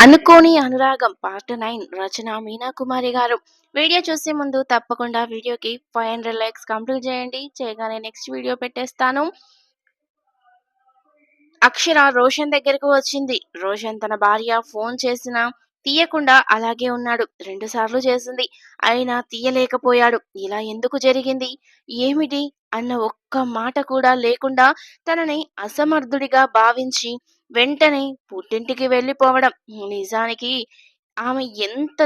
అనుకోని అనురాగం part nine Rachana Meena Kumari garu. Video చూసే ముందు తప్పకుండా వీడియోకి ఫైవ్ హండ్రెడ్ లైక్స్ కంప్లీట్ చేయండి. చేయగానే నెక్స్ట్ వీడియో పెట్టేస్తాను. అక్షర రోషన్ దగ్గరకు వచ్చింది. రోషన్ తన భార్య ఫోన్ చేసిన తీయకుండా అలాగే ఉన్నాడు. రెండు సార్లు చేసింది. అయినా తీయలేకపోయాడు. ఇలా ఎందుకు జరిగింది? ఏమిటి? అన్న ఒక్క మాట కూడా లేకుండా తనని అసమర్థుడిగా భావించి వెంటనే పుట్టింటికి వెళ్ళిపోవడం నిజానికి ఆమె ఎంత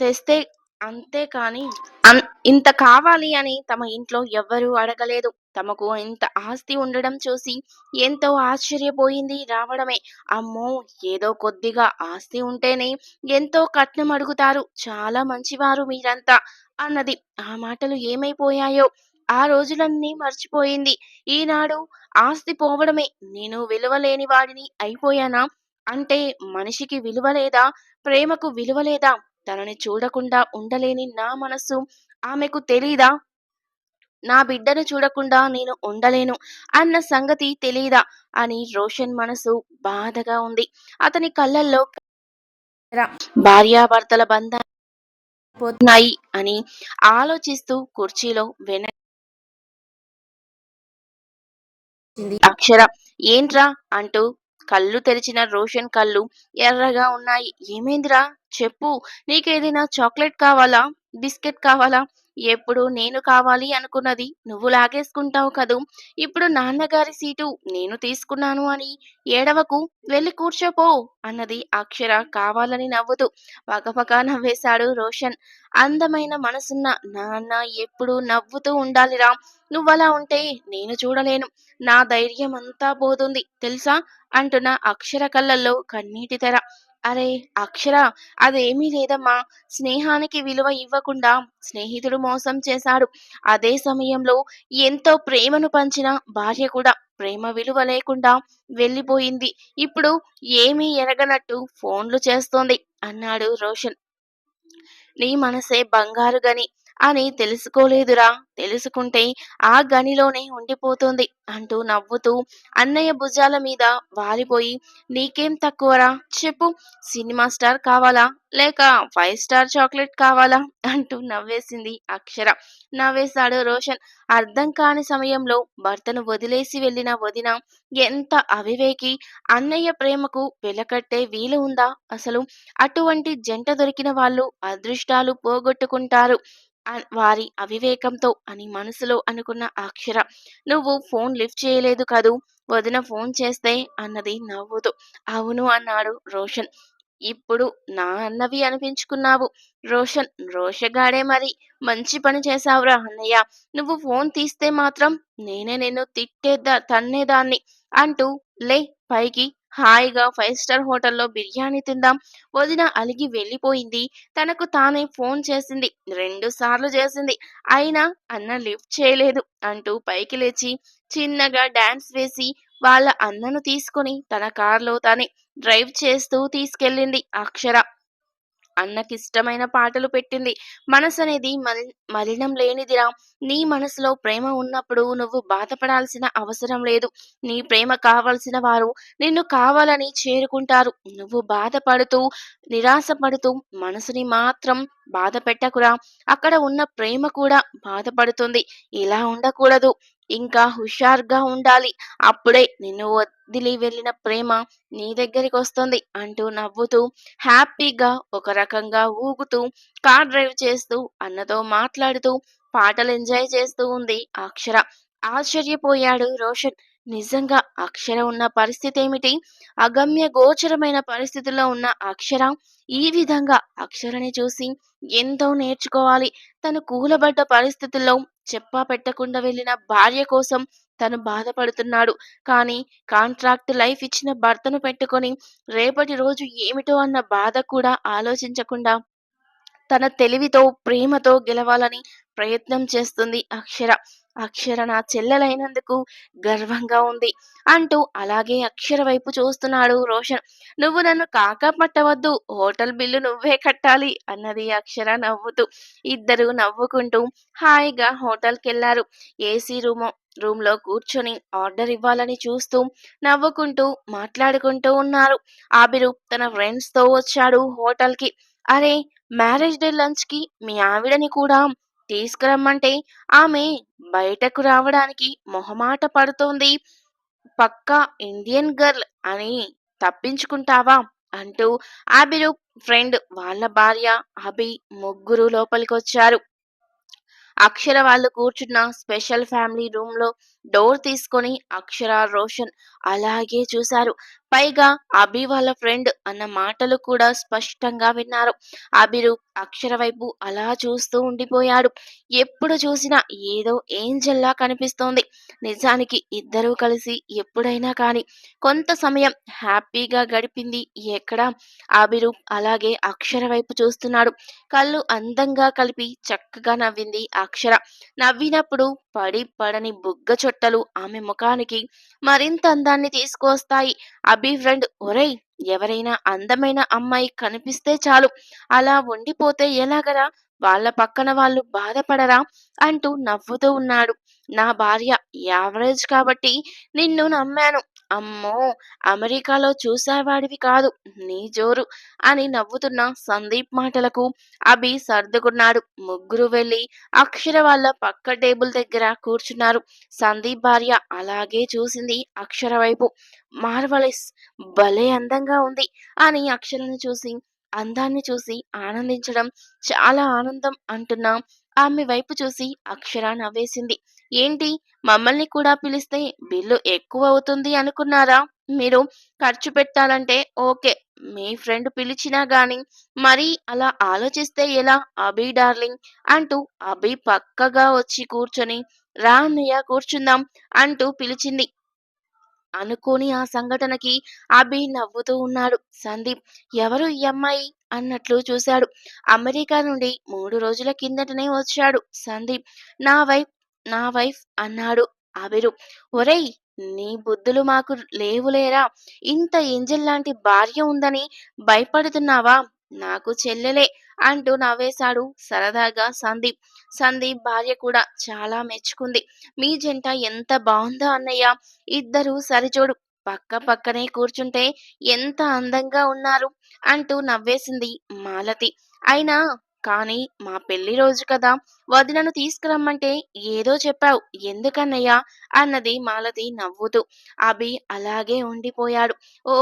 తెస్తే అంతే కానీ అన్- ఇంత కావాలి అని తమ ఇంట్లో ఎవ్వరూ అడగలేదు. తమకు ఇంత ఆస్తి ఉండడం చూసి ఎంతో ఆశ్చర్యపోయింది రావడమే. అమ్మో ఏదో కొద్దిగా ఆస్తి ఉంటేనే ఎంతో కట్నం అడుగుతారు. చాలా మంచివారు మీరంతా అన్నది. ఆ మాటలు ఏమైపోయాయో ఆ రోజులన్నీ మర్చిపోయింది. ఈనాడు ఆస్తి పోవడమే. నేను విలువలేని వాడిని అయిపోయానా? అంటే మనిషికి విలువ లేదా? ప్రేమకు విలువ లేదా? తనని చూడకుండా ఉండలేని నా మనస్సు ఆమెకు తెలీదా? నా బిడ్డను చూడకుండా నేను ఉండలేను అన్న సంగతి తెలీదా? అని రోషన్ మనసు బాధగా ఉంది. అతని కళ్ళల్లో భార్యాభర్తల బంధాలు పోతున్నాయి అని ఆలోచిస్తూ కుర్చీలో వెన అక్షర ఏంట్రా? అంటూ కళ్ళు తెరిచిన రోషన్ కళ్ళు ఎర్రగా ఉన్నాయి. ఏమైందిరా? చెప్పు. నీకేదైనా చాక్లెట్ కావాలా? బిస్కెట్ కావాలా? ఎప్పుడు నేను కావాలి అనుకున్నది నువ్వు లాగేసుకుంటావు కదూ. ఇప్పుడు నాన్నగారి సీటు నేను తీసుకున్నాను అని ఏడవకు. వెళ్ళి కూర్చోపో అన్నది అక్షర కావాలని నవ్వుతూ పకపక నవ్వేశాడు రోషన్. అందమైన మనసున్న నాన్న ఎప్పుడు నవ్వుతూ ఉండాలిరా. నువ్వలా ఉంటే నేను చూడలేను. నా ధైర్యం అంతా పోతుంది తెలుసా? అంటున్న అక్షర కళ్ళల్లో కన్నీటి తెర. అరే అక్షర అదేమీ లేదమ్మా. స్నేహానికి విలువ ఇవ్వకుండా స్నేహితుడు మోసం చేశాడు. అదే సమయంలో ఎంతో ప్రేమను పంచిన భార్య కూడా ప్రేమ విలువ లేకుండా వెళ్ళిపోయింది. ఇప్పుడు ఏమీ ఎరగనట్టు ఫోన్లు చేస్తోంది అన్నాడు రోషన్. నీ మనసే బంగారు గని. అని తెలుసుకోలేదురా. తెలుసుకుంటే ఆ గనిలోనే ఉండిపోతుంది అంటూ నవ్వుతూ అన్నయ్య భుజాల మీద వాలిపోయి నీకేం తక్కువరా? చెప్పు. సినిమా స్టార్ కావాలా? లేక ఫైవ్ స్టార్ చాక్లెట్ కావాలా? అంటూ నవ్వేసింది అక్షర. నవ్వేశాడు రోషన్. అర్థం కాని సమయంలో భర్తను వదిలేసి వెళ్ళిన వదిన ఎంత అవివేకి! అన్నయ్య ప్రేమకు వెలకట్టే వీలు ఉందా? అసలు అటువంటి జంట దొరికిన వాళ్ళు అదృష్టాలు పోగొట్టుకుంటారు. వారి అవివేకంతో అని మనసులో అనుకున్న అక్షర నువ్వు ఫోన్ లిఫ్ట్ చేయలేదు కదూ? వదిన ఫోన్ చేస్తే? అన్నది నవ్వుతూ. అవును అన్నాడు రోషన్. ఇప్పుడు నా అన్నవి అనిపించుకున్నావు. రోషన్ రోషగాడే మరి. మంచి పని చేశావురా అన్నయ్య. నువ్వు ఫోన్ తీస్తే మాత్రం నేనే నిన్ను తిట్టేద్దా తన్నేదాన్ని అంటూ లే పైకి హాయిగా ఫైవ్ స్టార్ హోటల్లో బిర్యానీ తిందాం. వదిన అలిగి వెళ్ళిపోయింది. తనకు తానే ఫోన్ చేసింది. రెండు సార్లు చేసింది. అయినా అన్న లిఫ్ట్ చేయలేదు అంటూ పైకి లేచి చిన్నగా డాన్స్ వేసి వాళ్ళ అన్నను తీసుకొని తన కారులో తానే డ్రైవ్ చేస్తూ తీసుకెళ్ళింది అక్షర. అన్నకిష్టమైన పాటలు పెట్టింది. మనసు అనేది మలినం లేనిదిరా. నీ మనసులో ప్రేమ ఉన్నప్పుడు నువ్వు బాధపడాల్సిన అవసరం లేదు. నీ ప్రేమ కావాల్సిన వారు నిన్ను కావాలని చేరుకుంటారు. నువ్వు బాధపడుతూ నిరాశపడుతూ మనసుని మాత్రం బాధ పెట్టకురా. అక్కడ ఉన్న ప్రేమ కూడా బాధపడుతుంది. ఇలా ఉండకూడదు. ఇంకా హుషారుగా ఉండాలి. అప్పుడే నిన్ను వదిలి వెళ్ళిన ప్రేమ నీ దగ్గరికి వస్తుంది అంటూ నవ్వుతూ హ్యాపీగా ఒక రకంగా ఊగుతూ కార్ డ్రైవ్ చేస్తూ అన్నతో మాట్లాడుతూ పాటలు ఎంజాయ్ చేస్తూ ఉంది అక్షర. ఆశ్చర్యపోయాడు రోషన్. నిజంగా అక్షర ఉన్న పరిస్థితి ఏమిటి? అగమ్య గోచరమైన పరిస్థితుల్లో ఉన్న అక్షర ఈ విధంగా అక్షరని చూసి ఎంతో నేర్చుకోవాలి. తను కూలబడ్డ పరిస్థితుల్లో చెప్పా పెట్టకుండా వెళ్ళిన భార్య కోసం తను బాధపడుతున్నాడు. కానీ కాంట్రాక్ట్ లైఫ్ ఇచ్చిన భర్తను పెట్టుకొని రేపటి రోజు ఏమిటో అన్న బాధ కూడా ఆలోచించకుండా తన తెలివితో ప్రేమతో గెలవాలని ప్రయత్నం చేస్తుంది అక్షర. అక్షర నా చెల్లెలైనందుకు గర్వంగా ఉంది అంటూ అలాగే అక్షర వైపు చూస్తున్నాడు రోషన్. నువ్వు నన్ను కాకా పట్టవద్దు హోటల్ బిల్లు నువ్వే కట్టాలి అన్నది అక్షర నవ్వుతూ. ఇద్దరు నవ్వుకుంటూ హాయిగా హోటల్కి వెళ్ళారు ఏసీ రూమ్ రూమ్లో కూర్చొని ఆర్డర్ ఇవ్వాలని చూస్తూ నవ్వుకుంటూ మాట్లాడుకుంటూ ఉన్నారు. ఆబిరు తన ఫ్రెండ్స్తో వచ్చాడు హోటల్కి. అరే మ్యారేజ్ డే లంచ్కి మీ ఆవిడని కూడా తీసుకురమ్మంటే ఆమె బయటకు రావడానికి మొహమాట పడుతోంది. పక్కా ఇండియన్ గర్ల్ అని తప్పించుకుంటావా? అంటూ ఆబిరు ఫ్రెండ్ వాళ్ళ భార్య అభి ముగ్గురు లోపలికొచ్చారు. అక్షర వాళ్ళు కూర్చున్న స్పెషల్ ఫ్యామిలీ రూమ్లో డోర్ తీసుకొని అక్షర రోషన్ అలాగే చూశారు. పైగా అభి వాళ్ళ ఫ్రెండ్ అన్న మాటలు కూడా స్పష్టంగా విన్నారు. అభిరు అక్షర వైపు అలా చూస్తూ ఉండిపోయాడు. ఎప్పుడు చూసినా ఏదో ఏంజల్లా కనిపిస్తోంది. నిజానికి ఇద్దరూ కలిసి ఎప్పుడైనా కానీ కొంత సమయం హ్యాపీగా గడిపింది ఎక్కడ? అభిరు అలాగే అక్షర వైపు చూస్తున్నాడు. కళ్ళు అందంగా కలిపి చక్కగా నవ్వింది అక్షర. నవ్వినప్పుడు పడి పడని బుగ్గ చుట్టలు ఆమె ముఖానికి మరింత అందాన్ని తీసుకువస్తాయి. అభి ఫ్రెండ్ ఒరేయ్ ఎవరైనా అందమైన అమ్మాయి కనిపిస్తే చాలు. అలా ఉండిపోతే ఎలాగరా? వాళ్ళ పక్కన వాళ్ళు బాధపడరా? అంటూ నవ్వుతూ ఉన్నాడు. నా భార్య యావరేజ్ కాబట్టి నిన్ను నమ్మాను. అమ్మో! అమెరికాలో చూసేవాడివి కాదు. నీ జోరు! అని నవ్వుతున్న సందీప్ మాటలకు అభి సర్దుకున్నాడు. ముగ్గురు వెళ్ళి అక్షర వాళ్ళ పక్క టేబుల్ దగ్గర కూర్చున్నారు. సందీప్ భార్య అలాగే చూసింది అక్షర వైపు. మార్వలెస్! భలే అందంగా ఉంది! అని అక్షరను చూసి అందాన్ని చూసి ఆనందించడం చాలా ఆనందం అంటున్నా ఆమె వైపు చూసి అక్షర నవ్వేసింది. ఏంటి? మమ్మల్ని కూడా పిలిస్తే బిల్లు ఎక్కువ అవుతుంది అనుకున్నారా? మీరు ఖర్చు పెట్టాలంటే ఓకే మీ ఫ్రెండ్ పిలిచినా గాని మరి అలా ఆలోచిస్తే ఎలా? అభి డార్లింగ్ అంటూ అభి పక్కగా వచ్చి కూర్చొని రా అన్నయ్య కూర్చుందాం అంటూ పిలిచింది. అనుకోని ఆ సంఘటనకి అభి నవ్వుతూ ఉన్నాడు. సందీప్ ఎవరు ఈ అమ్మాయి? అన్నట్లు చూశాడు. అమెరికా నుండి మూడు రోజుల కిందటనే వచ్చాడు సందీప్. నా వైఫ్ నా వైఫ్ అన్నాడు అభిరు ఒరేయ్ నీ బుద్ధులు మాకు లేవులేరా? ఇంత ఏంజల్ లాంటి భార్య ఉందని భయపడుతున్నావా? నాకు చెల్లెలే అంటూ నవ్వేశాడు సరదాగా సందీప్. సందీప్ భార్య కూడా చాలా మెచ్చుకుంది. మీ జంట ఎంత బాగుందో అన్నయ్య? ఇద్దరు సరిచోడు. పక్క పక్కనే కూర్చుంటే ఎంత అందంగా ఉన్నారు అంటూ నవ్వేసింది మాలతి. అయినా కానీ మా పెళ్ళి రోజు కదా వదినను తీసుకురమ్మంటే ఏదో చెప్పావు. ఎందుకన్నయ్యా? అన్నది మాలతి నవ్వుతూ. అభి అలాగే ఉండిపోయాడు. ఓ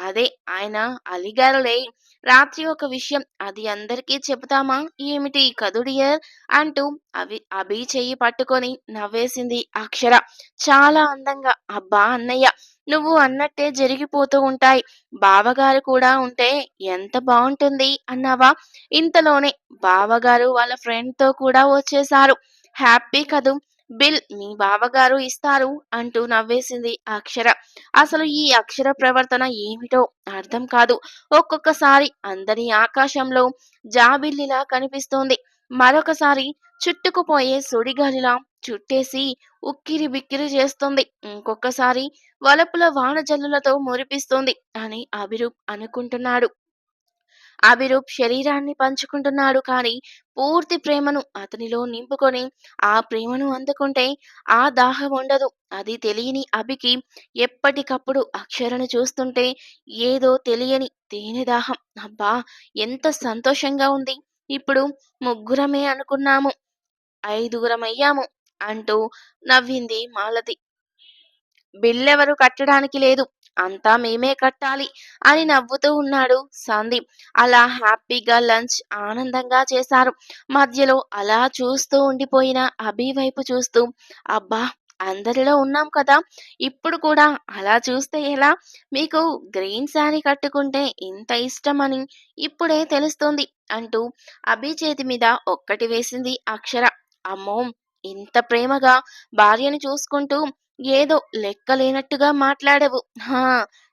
అదే ఆయన అలిగారులే. రాత్రి ఒక విషయం అది అందరికీ చెబుతామా? ఏమిటి కదుడియర్ అంటూ అవి అభి చెయ్యి పట్టుకొని నవ్వేసింది అక్షర. చాలా అందంగా అబ్బా అన్నయ్య! నువ్వు అన్నట్టే జరిగిపోతూ ఉంటాయి. బావగారు కూడా ఉంటే ఎంత బాగుంటుంది అన్నావా? ఇంతలోనే బావగారు వాళ్ళ ఫ్రెండ్తో కూడా వచ్చేశారు. హ్యాపీ కదూ? బిల్ మీ బావగారు ఇస్తారు అంటూ నవ్వేసింది అక్షర. అసలు ఈ అక్షర ప్రవర్తన ఏమిటో అర్థం కాదు. ఒక్కొక్కసారి అందరి ఆకాశంలో జాబిల్లిలా కనిపిస్తోంది. మరొకసారి చుట్టుకుపోయే సుడిగాలిలా చుట్టేసి ఉక్కిరి బిక్కిరి చేస్తుంది. ఇంకొకసారి వలపుల వానజల్లులతో మురిపిస్తుంది అని అభిరూప్ అనుకుంటున్నాడు. అభిరూప్ శరీరాన్ని పంచుకుంటున్నాడు కానీ పూర్తి ప్రేమను అతనిలో నింపుకొని ఆ ప్రేమను అందుకుంటే ఆ దాహం ఉండదు. అది తెలియని అభికి ఎప్పటికప్పుడు అక్షరను చూస్తుంటే ఏదో తెలియని తేనె దాహం. అబ్బా ఎంత సంతోషంగా ఉంది. ఇప్పుడు ముగ్గురమే అనుకున్నాము. ఐదుగురమయ్యాము అంటూ నవ్వింది మాలతి. బిల్లెవరు కట్టడానికి లేదు. అంతా మేమే కట్టాలి అని నవ్వుతూ ఉన్నాడు సందీప్. అలా హ్యాపీగా లంచ్ ఆనందంగా చేశారు. మధ్యలో అలా చూస్తూ ఉండిపోయిన అభి వైపు చూస్తూ అబ్బా! అందరిలో ఉన్నాం కదా! ఇప్పుడు కూడా అలా చూస్తే ఎలా? మీకు గ్రీన్ శారీ కట్టుకుంటే ఇంత ఇష్టమని ఇప్పుడే తెలుస్తుంది అంటూ అభి చేతి మీద ఒక్కటి వేసింది అక్షర. అమ్మో! ఇంత ప్రేమగా భార్యను చూసుకుంటూ ఏదో లెక్కలేనట్టుగా మాట్లాడవు. హా!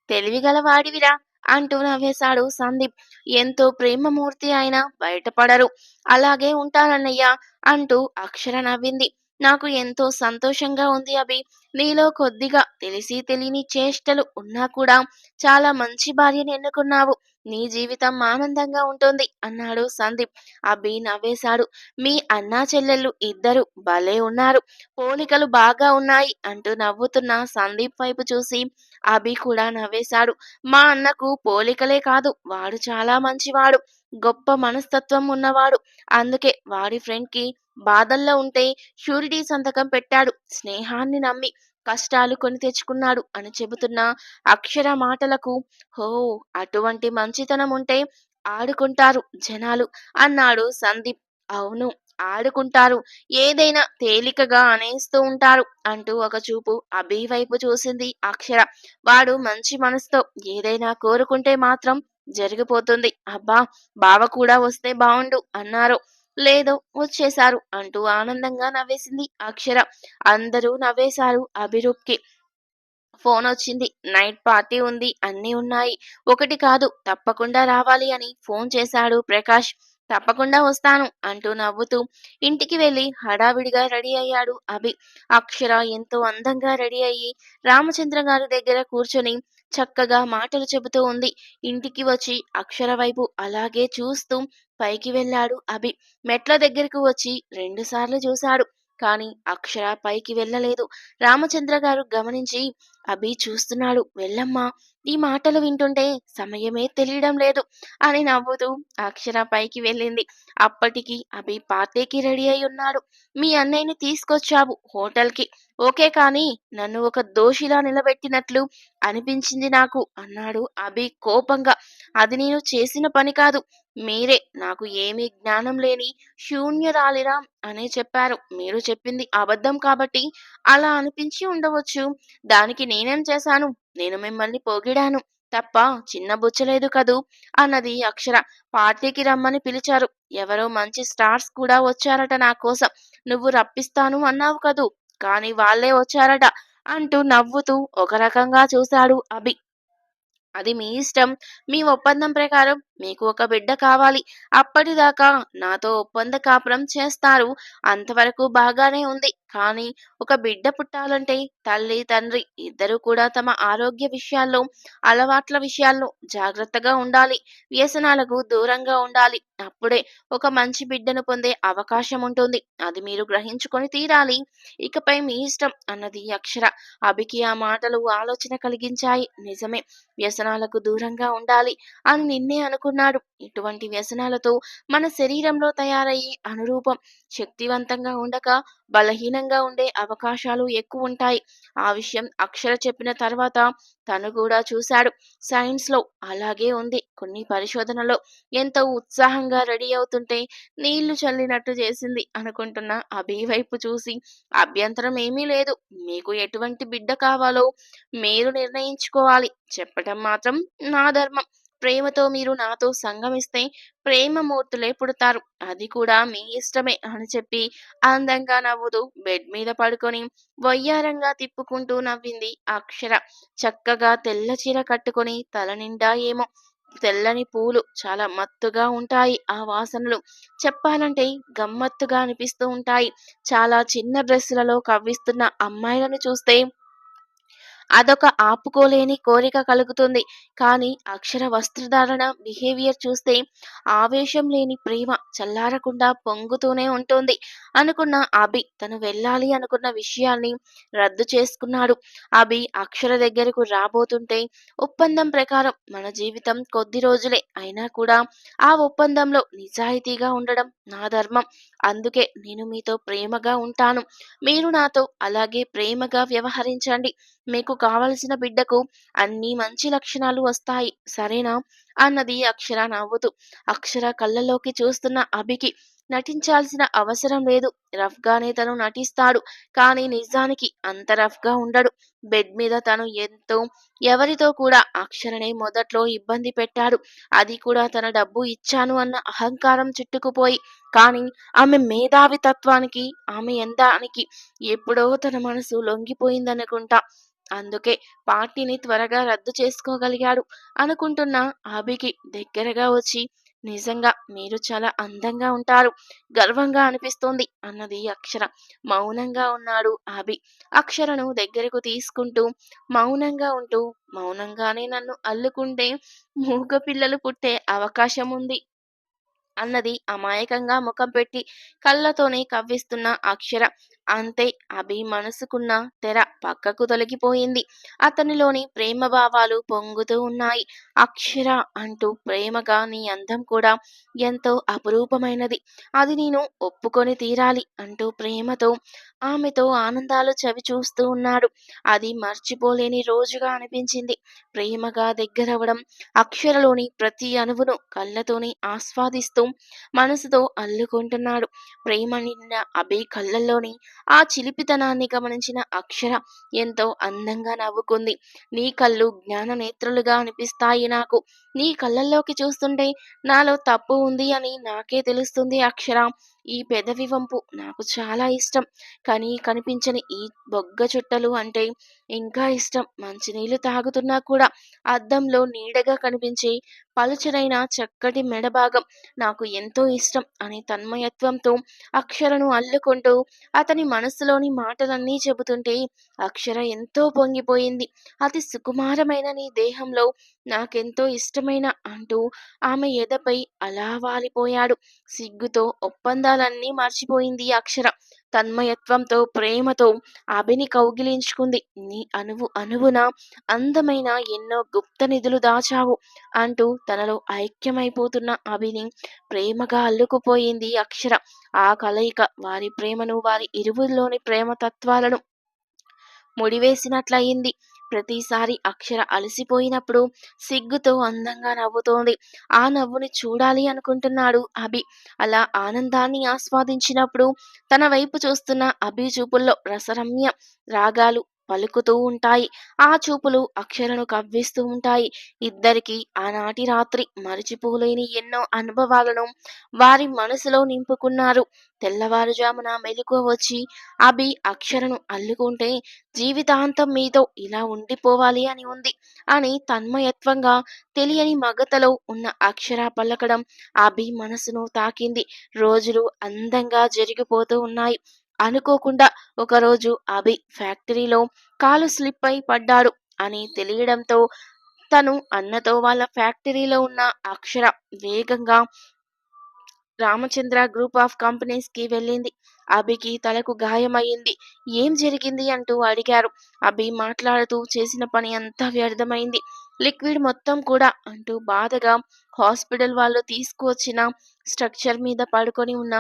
తెలివిగల వాడివిరా అంటూ నవ్వేశాడు సందీప్. ఎంతో ప్రేమమూర్తి అయినా బయటపడరు. అలాగే ఉంటానన్నయ్యా అంటూ అక్షర నవ్వింది. నాకు ఎంతో సంతోషంగా ఉంది అభి. నీలో కొద్దిగా తెలిసి తెలియని చేష్టలు ఉన్నా కూడా చాలా మంచి భార్యని ఎన్నుకున్నావు. నీ జీవితం ఆనందంగా ఉంటుంది అన్నాడు సందీప్. అభి నవ్వేశాడు. మీ అన్నా చెల్లెళ్ళు ఇద్దరు భలే ఉన్నారు. పోలికలు బాగా ఉన్నాయి అంటూ నవ్వుతున్న సందీప్ వైపు చూసి అభి కూడా నవ్వేశాడు. మా అన్నకు పోలికలే కాదు వాడు చాలా మంచివాడు. గొప్ప మనస్తత్వం ఉన్నవాడు. అందుకే వాడి ఫ్రెండ్‌కి బాధల్లో ఉంటే షూరిటీ సంతకం పెట్టాడు. స్నేహాన్ని నమ్మి కష్టాలు కొని తెచ్చుకున్నాడు అని చెబుతున్న అక్షర మాటలకు హో అటువంటి మంచితనం ఉంటే ఆడుకుంటారు జనాలు అన్నాడు సందీప్. అవును ఆడుకుంటారు. ఏదైనా తేలికగా అనేస్తూ ఉంటారు అంటూ ఒక చూపు అభి వైపు చూసింది అక్షర. వాడు మంచి మనసుతో ఏదైనా కోరుకుంటే మాత్రం జరిగిపోతుంది. అబ్బా! బావ కూడా వస్తే బావుండు అన్నారు. లేదో వచ్చేశారు అంటూ ఆనందంగా నవ్వేసింది అక్షర. అందరూ నవ్వేశారు అభిరూప్‌కి. ఫోనొచ్చింది. నైట్ పార్టీ ఉంది. అన్నీ ఉన్నాయి. ఒకటి కాదు తప్పకుండా రావాలి అని ఫోన్ చేశాడు ప్రకాష్. తప్పకుండా వస్తాను అంటూ నవ్వుతూ ఇంటికి వెళ్ళి హడావిడిగా రెడీ అయ్యాడు అభి. అక్షర ఎంతో అందంగా రెడీ అయ్యి రామచంద్ర గారి దగ్గర కూర్చొని చక్కగా మాటలు చెబుతూ ఉంది. ఇంటికి వచ్చి అక్షర వైపు అలాగే చూస్తూ పైకి వెళ్ళాడు అభి. మెట్ల దగ్గరకు వచ్చి రెండుసార్లు చూశాడు. కానీ అక్షర పైకి వెళ్ళలేదు. రామచంద్ర గారు గమనించి అభి చూస్తున్నాడు. వెళ్ళమ్మా ఈ మాటలు వింటుంటే సమయమే తెలియడం లేదు అని నవ్వుతూ అక్షర పైకి వెళ్ళింది. అప్పటికి అభి పార్టీకి రెడీ అయి ఉన్నాడు. మీ అన్నయ్యని తీసుకొచ్చావు హోటల్‌కి. ఓకే కానీ నన్ను ఒక దోషిలా నిలబెట్టినట్లు అనిపించింది నాకు అన్నాడు అభి కోపంగా. అది నేను చేసిన పని కాదు. మీరే నాకు ఏమీ జ్ఞానం లేని శూన్యురాలిరా అని చెప్పారు. మీరు చెప్పింది అబద్ధం కాబట్టి అలా అనిపించి ఉండవచ్చు. దానికి నేనేం చేశాను? నేను మిమ్మల్ని పొగిడాను తప్ప చిన్న బుచ్చలేదు కదూ అన్నది అక్షర. పార్టీకి రమ్మని పిలిచారు. ఎవరో మంచి స్టార్స్ కూడా వచ్చారట నా కోసం. నువ్వు రప్పిస్తాను అన్నావు కదూ కానీ వాళ్ళే వచ్చారట అంటూ నవ్వుతూ ఒక రకంగా చూశాడు అభి. అది మీ ఇష్టం. మీ ఒప్పందం ప్రకారం మీకు ఒక బిడ్డ కావాలి. అప్పటిదాకా నాతో ఒప్పంద కాపురం చేస్తారు. అంతవరకు బాగానే ఉంది. కానీ ఒక బిడ్డ పుట్టాలంటే తల్లి, తండ్రి ఇద్దరు కూడా తమ ఆరోగ్య విషయాల్లో, అలవాట్ల విషయాల్లో జాగ్రత్తగా ఉండాలి. వ్యసనాలకు దూరంగా ఉండాలి. అప్పుడే ఒక మంచి బిడ్డను పొందే అవకాశం ఉంటుంది. అది మీరు గ్రహించుకొని తీరాలి. ఇకపై మీ ఇష్టం అన్నది అక్షర. అభికి ఆ మాటలు ఆలోచన కలిగించాయి. నిజమే వ్యసనాలకు దూరంగా ఉండాలి అని నిన్నే అనుకున్నాడు. ఇటువంటి వ్యసనాలతో మన శరీరంలో తయారయ్యే అనురూపం శక్తివంతంగా ఉండక బలహీనంగా ఉండే అవకాశాలు ఎక్కువ ఉంటాయి ఆ విషయం అక్షర చెప్పిన తర్వాత తను కూడా చూశాడు. సైన్స్‌లో అలాగే ఉంది. కొన్ని పరిశోధనలో ఎంతో ఉత్సాహంగా రెడీ అవుతుంటే నీళ్ళు చల్లినట్టు చేసింది అనుకుంటున్న అభి వైపు చూసి అభ్యంతరం ఏమీ లేదు. మీకు ఎటువంటి బిడ్డ కావాలో మీరు నిర్ణయించుకోవాలి. చెప్పటం మాత్రం నా ధర్మం. ప్రేమతో మీరు నాతో సంగమిస్తే ప్రేమమూర్తులే పుడతారు. అది కూడా మీ ఇష్టమే అని చెప్పి అందంగా నవ్వుతూ బెడ్ మీద పడుకొని వయ్యారంగా తిప్పుకుంటూ నవ్వింది అక్షర. చక్కగా తెల్ల చీర కట్టుకొని తలనిండా ఏమో తెల్లని పూలు చాలా మత్తుగా ఉంటాయి ఆ వాసనలు. చెప్పాలంటే గమ్మత్తుగా అనిపిస్తూ ఉంటాయి. చాలా చిన్న డ్రెస్సులలో కవ్విస్తున్న అమ్మాయిలను చూస్తే అదొక ఆపుకోలేని కోరిక కలుగుతుంది. కానీ అక్షర వస్త్రధారణ, బిహేవియర్ చూస్తే ఆవేశం లేని ప్రేమ చల్లారకుండా పొంగుతూనే ఉంటుంది అనుకున్న అభి తను వెళ్ళాలి అనుకున్న విషయాన్ని రద్దు చేసుకున్నాడు. అభి అక్షర దగ్గరకు రాబోతుంటే ఒప్పందం ప్రకారం మన జీవితం కొద్ది రోజులే అయినా కూడా ఆ ఒప్పందంలో నిజాయితీగా ఉండడం నా ధర్మం. అందుకే నేను మీతో ప్రేమగా ఉంటాను. మీరు నాతో అలాగే ప్రేమగా వ్యవహరించండి. మీకు కావలసిన బిడ్డకు అన్ని మంచి లక్షణాలు వస్తాయి. సరేనా? అన్నది అక్షర నవ్వుతూ. అక్షర కళ్ళలోకి చూస్తున్న అభికి నటించాల్సిన అవసరం లేదు. రఫ్ గానే తను నటిస్తాడు. కానీ నిజానికి అంత రఫ్గా ఉండడు. బెడ్ మీద తను ఎంతో ఎవరితో కూడా అక్షరనే మొదట్లో ఇబ్బంది పెట్టాడు. అది కూడా తన డబ్బు ఇచ్చాను అన్న అహంకారం చుట్టుకుపోయి. కానీ ఆమె మేధావితత్వానికి ఆమె ఎందానికి ఎప్పుడో తన మనసు లొంగిపోయిందనుకుంటా. అందుకే పార్టీని త్వరగా రద్దు చేసుకోగలిగాడు అనుకుంటున్న ఆబికి దగ్గరగా వచ్చి నిజంగా మీరు చాలా అందంగా ఉంటారు గర్వంగా అనిపిస్తోంది అన్నది అక్షర. మౌనంగా ఉన్నాడు ఆబి అక్షరను దగ్గరకు తీసుకుంటూ మౌనంగా ఉంటూ మౌనంగానే నన్ను అల్లుకుంటే మూగ పిల్లలు పుట్టే అవకాశం ఉంది అన్నది అమాయకంగా ముఖం పెట్టి కళ్ళతోనే కవ్విస్తున్న అక్షర. అంతే అభి మనసుకున్న తెర పక్కకు తొలగిపోయింది. అతనిలోని ప్రేమ భావాలు పొంగుతూ ఉన్నాయి. అక్షర అంటూ ప్రేమగా నీ అందం కూడా ఎంతో అపురూపమైనది. అది నేను ఒప్పుకొని తీరాలి అంటూ ప్రేమతో ఆమెతో ఆనందాలు చవి చూస్తూ ఉన్నాడు. అది మర్చిపోలేని రోజుగా అనిపించింది. ప్రేమగా దగ్గరవడం అక్షరలోని ప్రతి అణువును కళ్ళతోనే ఆస్వాదిస్తూ మనసుతో అల్లుకుంటున్నాడు. ప్రేమ నిండిన అభి కళ్ళల్లోని ఆ చిలిపితనాన్ని గమనించిన అక్షర ఎంతో అందంగా నవ్వుకుంది. నీ కళ్ళు జ్ఞాన నేత్రులుగా అనిపిస్తాయి నాకు. నీ కళ్ళల్లోకి చూస్తుంటే నాలో తప్పు ఉంది అని నాకే తెలుస్తుంది అక్షర. ఈ పెదవి వంపు నాకు చాలా ఇష్టం. కానీ కనిపించని ఈ బొగ్గ చుట్టలు అంటే ఇంకా ఇష్టం. మంచినీళ్ళు తాగుతున్నా కూడా అద్దంలో నీడగా కనిపించే పలుచనైన చక్కటి మెడభాగం నాకు ఎంతో ఇష్టం అని తన్మయత్వంతో అక్షరను అల్లుకుంటూ అతని మనసులోని మాటలన్నీ చెబుతుంటే అక్షర ఎంతో పొంగిపోయింది. అతి సుకుమారమైన నీ దేహంలో నాకెంతో ఇష్టమైన అంటూ ఆమె ఎదపై అలా వాలిపోయాడు. సిగ్గుతో ఒప్పందాలన్నీ మర్చిపోయింది అక్షర. తన్మయత్వంతో ప్రేమతో అభిని కౌగిలించుకుంది. నీ అనువు అనువున అందమైన ఎన్నో గుప్త నిధులు దాచావు అంటూ తనలో ఐక్యమైపోతున్న అభిని ప్రేమగా అల్లుకుపోయింది అక్షర. ఆ కలయిక వారి ప్రేమను వారి ఇరువుల్లోని ప్రేమ తత్వాలను ముడివేసినట్లయింది. ప్రతిసారి అక్షర అలసిపోయినప్పుడు సిగ్గుతో అందంగా నవ్వుతోంది. ఆ నవ్వుని చూడాలి అనుకుంటున్నాడు అభి. అలా ఆనందాన్ని ఆస్వాదించినప్పుడు తన వైపు చూస్తున్న అభి చూపుల్లో రసరమ్య రాగాలు పలుకుతూ ఉంటాయి. ఆ చూపులు అక్షరను కవ్విస్తూ ఉంటాయి. ఇద్దరికి ఆనాటి రాత్రి మరిచిపోలేని ఎన్నో అనుభవాలను వారి మనసులో నింపుకున్నారు. తెల్లవారుజామున మెలకు వచ్చి అభి అక్షరను అల్లుకుంటే జీవితాంతం మీతో ఇలా ఉండిపోవాలి అని ఉంది అని తన్మయత్వంగా తెలియని మగతలో ఉన్న అక్షర పలకడం అభి మనసును తాకింది. రోజులు అందంగా జరిగిపోతూ ఉన్నాయి. అనుకోకుండా ఒకరోజు అభి ఫ్యాక్టరీలో కాలు స్లిప్ అయి పడ్డాడు అని తెలియడంతో తను అన్నతో వాళ్ళ ఫ్యాక్టరీలో ఉన్న అక్షర వేగంగా రామచంద్ర గ్రూప్ ఆఫ్ కంపెనీస్కి వెళ్ళింది. అభికి తలకు గాయమయ్యింది. ఏం జరిగింది అంటూ అడిగారు. అభి మాట్లాడుతూ చేసిన పని అంతా వ్యర్థమైంది. లిక్విడ్ మొత్తం కూడా అంటూ బాధగా హాస్పిటల్ వాళ్ళు తీసుకువచ్చిన స్ట్రక్చర్ మీద పడుకొని ఉన్న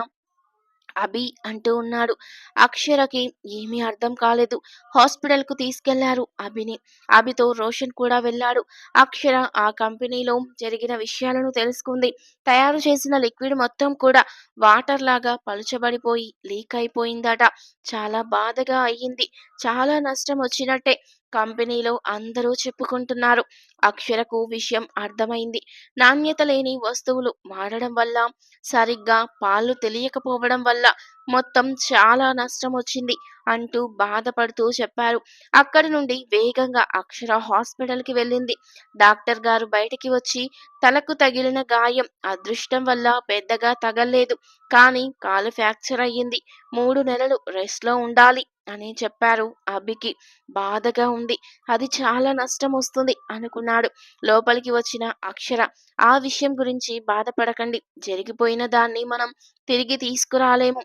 అభి అంటూ ఉన్నాడు. అక్షరకి ఏమీ అర్థం కాలేదు. హాస్పిటల్కు తీసుకెళ్ళారు అభిని. అభితో రోషన్ కూడా వెళ్ళాడు. అక్షర ఆ కంపెనీలో జరిగిన విషయాలను తెలుసుకుంది. తయారు చేసిన లిక్విడ్ మొత్తం కూడా వాటర్ లాగా పలుచబడిపోయి లీక్ అయిపోయిందట. చాలా బాధగా అయ్యింది. చాలా నష్టం వచ్చినట్టే. కంపెనీలో అందరూ చెప్పుకుంటున్నారు. అక్షరకు విషయం అర్థమైంది. నాణ్యత లేని వస్తువులు మారడం వల్ల సరిగ్గా పాలు తెలియకపోవడం వల్ల మొత్తం చాలా నష్టం వచ్చింది అంటూ బాధపడుతూ చెప్పారు. అక్కడి నుండి వేగంగా అక్షర హాస్పిటల్కి వెళ్ళింది. డాక్టర్ గారు బయటికి వచ్చి తలకు తగిలిన గాయం అదృష్టం వల్ల పెద్దగా తగల్లేదు. కానీ కాలు ఫ్రాక్చర్ అయ్యింది. మూడు నెలలు రెస్ట్లో ఉండాలి అని చెప్పారు అభికి. బాధగా ఉంది. అది చాలా నష్టం వస్తుంది అనుకున్నాడు. లోపలికి వచ్చిన అక్షర ఆ విషయం గురించి బాధపడకండి. జరిగిపోయిన దాన్ని మనం తిరిగి తీసుకురాలేము.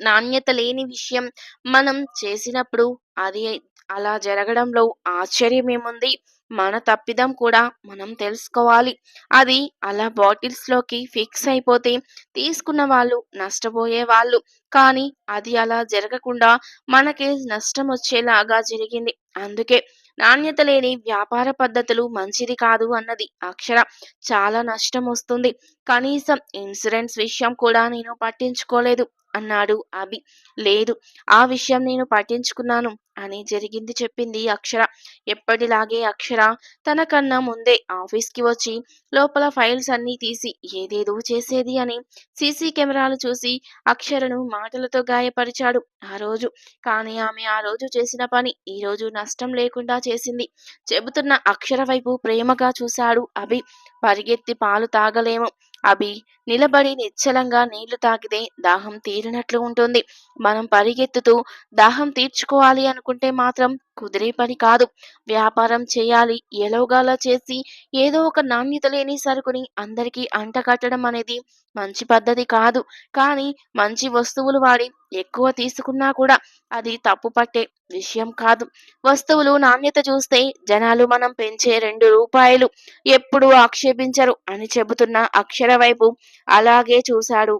నాణ్యత లేని విషయం మనం చేసినప్పుడు అది అలా జరగడంలో ఆశ్చర్యమేముంది? మన తప్పిదం కూడా మనం తెలుసుకోవాలి. అది అలా బాటిల్స్లోకి ఫిక్స్ అయిపోతే తీసుకున్న వాళ్ళు నష్టపోయే వాళ్ళు. కానీ అది అలా జరగకుండా మనకే నష్టం వచ్చేలాగా జరిగింది. అందుకే నాణ్యత లేని వ్యాపార పద్ధతులు మంచిది కాదు అన్నది అక్షర. చాలా నష్టం వస్తుంది. కనీసం ఇన్సూరెన్స్ విషయం కూడా నేను పట్టించుకోలేదు. అన్నాడు అభి. లేదు ఆ విషయం నేను పట్టించుకున్నాను అని జరిగింది చెప్పింది అక్షర. ఎప్పటిలాగే అక్షర తనకన్నా ముందే ఆఫీస్కి వచ్చి లోపల ఫైల్స్ అన్నీ తీసి ఏదేదో చేసేది అని సీసీ కెమెరాలు చూసి అక్షరను మాటలతో గాయపరిచాడు ఆ రోజు. కానీ ఆమె ఆ రోజు చేసిన పని ఈ రోజు నష్టం లేకుండా చేసింది. చెబుతున్న అక్షర వైపు ప్రేమగా చూశాడు అభి. పరిగెత్తి పాలు తాగలేము. అభి నిలబడి నిశ్చలంగా నీళ్ళు తాగితే దాహం తీరినట్లు ఉంటుంది. మనం పరిగెత్తుతూ దాహం తీర్చుకోవాలి అనుకుంటే మాత్రం కుదిరే పని కాదు. వ్యాపారం చేయాలి ఎలోగాలా చేసి ఏదో ఒక నాణ్యత లేని సరుకుని అందరికీ అంటకట్టడం అనేది మంచి పద్ధతి కాదు. కానీ మంచి వస్తువులు వాడి ఎక్కువ తీసుకున్నా కూడా అది తప్పు పట్టే విషయం కాదు. వస్తువులు నాణ్యత చూస్తే జనాలు మనం పెంచే రెండు రూపాయలు ఎప్పుడూ ఆక్షేపించరు అని చెబుతున్న అక్షర వైపు అలాగే చూశాడు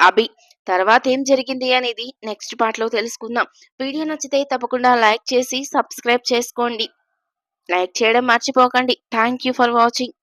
అభి. తర్వాత ఏం జరిగింది అనేది నెక్స్ట్ పార్ట్లో తెలుసుకుందాం. వీడియో నచ్చితే తప్పకుండా లైక్ చేసి సబ్స్క్రైబ్ చేసుకోండి. లైక్ చేయడం మర్చిపోకండి. Thank you for watching.